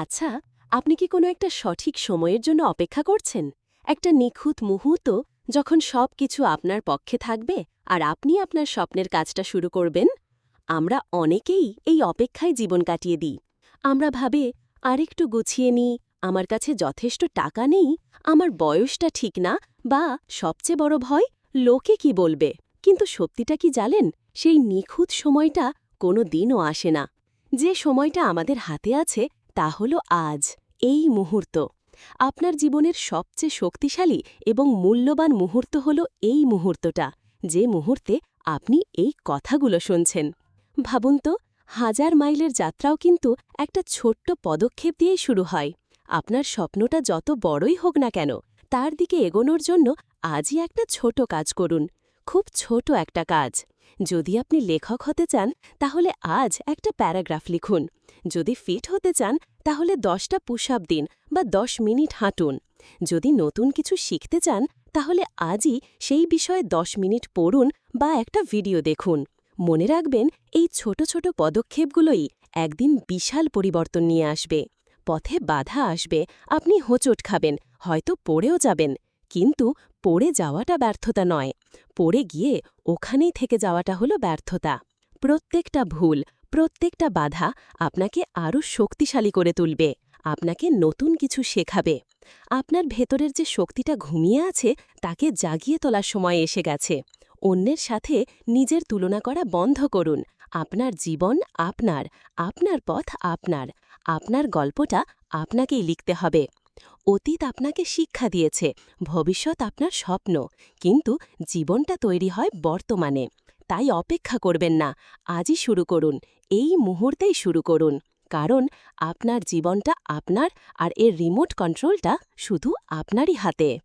আচ্ছা আপনি কি কোনো একটা সঠিক সময়ের জন্য অপেক্ষা করছেন? একটা নিখুঁত মুহূর্ত যখন সব কিছু আপনার পক্ষে থাকবে আর আপনি আপনার স্বপ্নের কাজটা শুরু করবেন? আমরা অনেকেই এই অপেক্ষায় জীবন কাটিয়ে দিই। আমরা ভাবে, আরেকটু গুছিয়ে নিই, আমার কাছে যথেষ্ট টাকা নেই, আমার বয়সটা ঠিক না, বা সবচেয়ে বড় ভয়, লোকে কি বলবে? কিন্তু সত্যিটা কি জানেন? সেই নিখুঁত সময়টা কোনো দিনও আসে না। যে সময়টা আমাদের হাতে আছে তা হল আজ, এই মুহূর্ত। আপনার জীবনের সবচেয়ে শক্তিশালী এবং মূল্যবান মুহূর্ত হল এই মুহূর্তটা, যে মুহূর্তে আপনি এই কথাগুলো শুনছেন। ভাবুন তো, হাজার মাইলের যাত্রাও কিন্তু একটা ছোট্ট পদক্ষেপ দিয়েই শুরু হয়। আপনার স্বপ্নটা যত বড়ই হোক না কেন, তার দিকে এগোনোর জন্য আজই একটা ছোট কাজ করুন। খুব ছোট একটা কাজ। যদি আপনি লেখক হতে চান, তাহলে আজ একটা প্যারাগ্রাফ লিখুন। যদি ফিট হতে চান, তাহলে দশটা পুশ আপ দিন বা দশ মিনিট হাঁটুন। যদি নতুন কিছু শিখতে চান, তাহলে আজই সেই বিষয়ে দশ মিনিট পড়ুন বা একটা ভিডিও দেখুন। মনে রাখবেন, এই ছোট ছোট পদক্ষেপগুলোই একদিন বিশাল পরিবর্তন নিয়ে আসবে। পথে বাধা আসবে, আপনি হোঁচট খাবেন, হয়তো পড়েও যাবেন। কিন্তু পড়ে যাওয়াটা ব্যর্থতা নয়। পড়ে গিয়ে ওখানেই থেকে যাওয়াটা হলো ব্যর্থতা। প্রত্যেকটা ভুল, প্রত্যেকটা বাধা আপনাকে আরও শক্তিশালী করে তুলবে। আপনাকে নতুন কিছু শেখাবে। আপনার ভেতরের যে শক্তিটা ঘুমিয়ে আছে, তাকে জাগিয়ে তোলার সময় এসে গেছে। অন্যের সাথে নিজের তুলনা করা বন্ধ করুন। আপনার জীবন আপনার আপনার পথ আপনার। আপনার গল্পটা আপনাকেই লিখতে হবে। অতীত আপনাকে শিক্ষা দিয়েছে, ভবিষ্যৎ আপনার স্বপ্ন, কিন্তু জীবনটা তৈরি হয় বর্তমানে। তাই অপেক্ষা করবেন না, আজই শুরু করুন, এই মুহূর্তেই শুরু করুন, কারণ আপনার জীবনটা আপনার আর এর রিমোট কন্ট্রোলটা শুধু আপনারই হাতে।